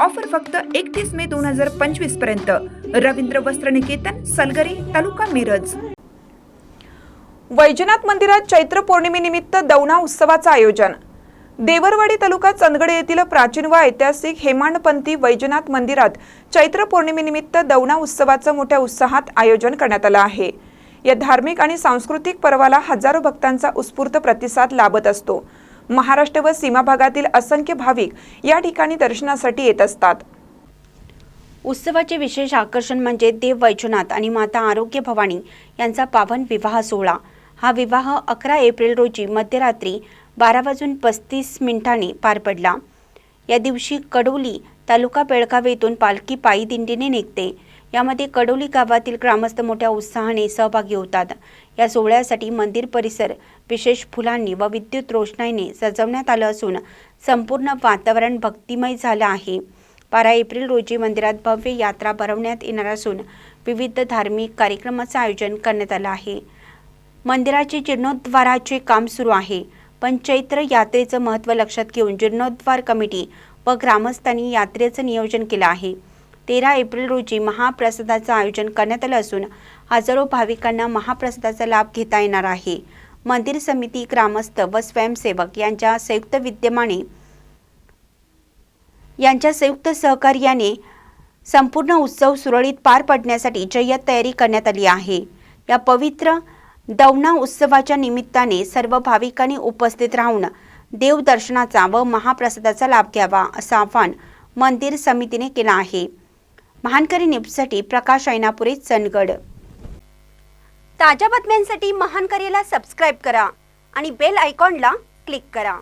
Offer फक्त एकतीस मे दोन हजार पंचवीसपर्यंत. रवींद्र वस्त्र निकेतन सलगरी तालुका मिरज. वैजनाथ मंदिरात चैत्र पौर्णिमेनिमित्त दौना उत्सवाचं आयोजन. देवरवाडी तालुका चंदगड येथील प्राचीन व ऐतिहासिक हेमांडपंथी वैजनाथ मंदिरात चैत्र पौर्णिमेनिमित्त दौना उत्सवाचं मोठ्या उत्साहात आयोजन करण्यात आलं आहे. या धार्मिक आणि सांस्कृतिक पर्वाला हजारो भक्तांचा उत्स्फूर्त प्रतिसाद लाभत असतो. महाराष्ट्र व सीमा भागातील असंख्य भाविक या ठिकाणी दर्शनासाठी येत असतात. उत्सवाचे विशेष आकर्षण म्हणजे देव वैजनाथ आणि माता आरोग्य भवानी यांचा पावन विवाह सोहळा. हा विवाह अकरा एप्रिल रोजी मध्यरात्री बारा वाजून पस्तीस मिनिटांनी पार पडला. या दिवशी कडोली तालुका बेळगाव येथून पालखी पायी दिंडीने निघते. यामध्ये कडोली गावातील ग्रामस्थ मोठ्या उत्साहाने सहभागी होतात. या सोहळ्यासाठी मंदिर परिसर विशेष फुलांनी व विद्युत रोषणाईने सजवण्यात आलं असून संपूर्ण वातावरण भक्तिमय झालं आहे. बारा एप्रिल रोजी मंदिरात भव्य यात्रा भरवण्यात येणार असून विविध धार्मिक कार्यक्रमाचं आयोजन करण्यात आलं आहे. मंदिराचे जीर्णोद्वाराचे काम सुरू आहे. पण चैत्र यात्रेचं महत्त्व लक्षात घेऊन जीर्णोद्वार कमिटी व ग्रामस्थांनी यात्रेचं नियोजन केलं आहे. तेरा एप्रिल रोजी महाप्रसादाचं आयोजन करण्यात आलं असून हजारो भाविकांना महाप्रसादाचा लाभ घेता येणार आहे. मंदिर समिती ग्रामस्थ व स्वयंसेवक यांच्या संयुक्त विद्यमाने यांच्या संयुक्त सहकार्याने संपूर्ण उत्सव सुरळीत पार पडण्यासाठी जय्यत तयारी करण्यात आली आहे. या पवित्र दौना उत्सवाच्या निमित्ताने सर्व भाविकांनी उपस्थित राहून देवदर्शनाचा व महाप्रसादाचा लाभ घ्यावा असं आवाहन मंदिर समितीने केलं आहे. महानकरी न्यूजसाठी प्रकाश ऐनापुरे चंदगड. ताज्या बातम्यांसाठी महानकरीला सबस्क्राईब करा आणि बेल आयकॉनला क्लिक करा.